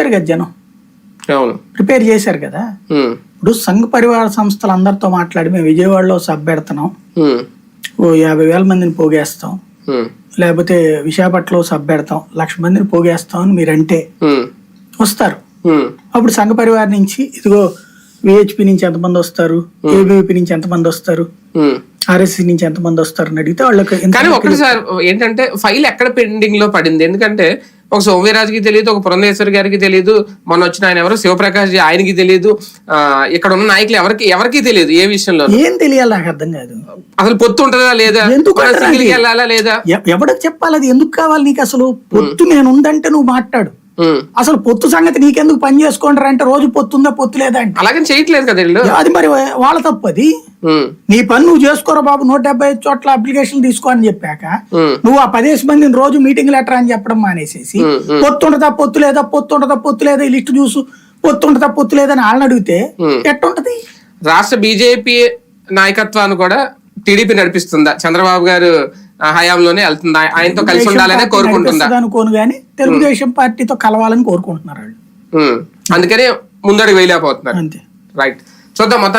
చూశారు కదా జనం. ప్రిపేర్ చేశారు కదా. ఇప్పుడు సంఘ పరివార సంస్థలు అందరితో మాట్లాడి మేము విజయవాడలో సభ పెడుతున్నాం. ఓ యాభై వేల మందిని పోగేస్తాం. లేకపోతే విశాఖపట్నంలో సభ పెడతాం. లక్ష మందిని పోగేస్తాం అని మీరంటే వస్తారు. అప్పుడు సంఘ పరివార నుంచి ఇదిగో విహెచ్పి నుంచి ఎంతమంది వస్తారు? ఏబీవీపీ నుంచి ఎంతమంది వస్తారు. ఆర్ఎస్సీ నుంచి ఎంతమంది వస్తారు అని అడిగితే వాళ్ళకి ఇంత కానీ ఒకటిసారి ఏంటంటే ఫైల్ ఎక్కడ పెండింగ్లో పడింది? ఎందుకంటే ఒక సోమవీరాజుకి తెలియదు ఒక పురంధేశ్వరి గారికి తెలియదు మొన్న వచ్చిన ఆయన ఎవరు శివప్రకాష్ ఆయనకి తెలియదు. ఆ, ఇక్కడ ఉన్న నాయకులు ఎవరికి ఎవరికి తెలియదు ఏ విషయంలో ఏం తెలియాలి నాకు అర్థం కాదు. అసలు పొత్తు ఉంటుందా లేదా? ఎందుకు? వెళ్ళాలా లేదా? ఎ- ఎవడికి చెప్పాలి అది? ఎందుకు కావాలి నీకు అసలు? పొత్తు నేను ఉందంటే నువ్వు మాట్లాడు. అసలు పొత్తు సంగతి నీకెందుకు పని చేసుకోండి అంటే రోజు పొత్తు ఉందా పొత్తు లేదా అంటే అలాగని చేయట్లేదు కదా అది మరి వాళ్ళ తప్పు అది ఉమ్, నీ పని నువ్వు చేసుకోరా బాబు నూట డెబ్బై ఐదు చోట్ల అప్లికేషన్ తీసుకో అని చెప్పాక నువ్వు ఆ పదేసి మందిని రోజు మీటింగ్ లెటర్ అని చెప్పడం మానేసేసి. పొత్తు ఉండదా పొత్తు లేదా పొత్తు ఉండదా పొత్తు లేదా ఈ లిస్టు చూసు పొత్తు ఉండదా పొత్తు లేదా అని వాళ్ళని అడిగితే. ఎట్టుంటది? రాష్ట్ర బీజేపీ నాయకత్వాన్ని కూడా టీడీపీ నడిపిస్తుందా? చంద్రబాబు గారు హయాంలోనే వెళ్తుందా. ఆయనతో కలిసి ఉండాలనే కోరుకుంటుందా? అనుకోను కానీ తెలుగుదేశం పార్టీతో కలవాలని కోరుకుంటున్నారు వాళ్ళు. అందుకనే ముందడుగు వేయలేకపోతున్నారు. అంతే. రైట్ చూద్దాం మొత్తం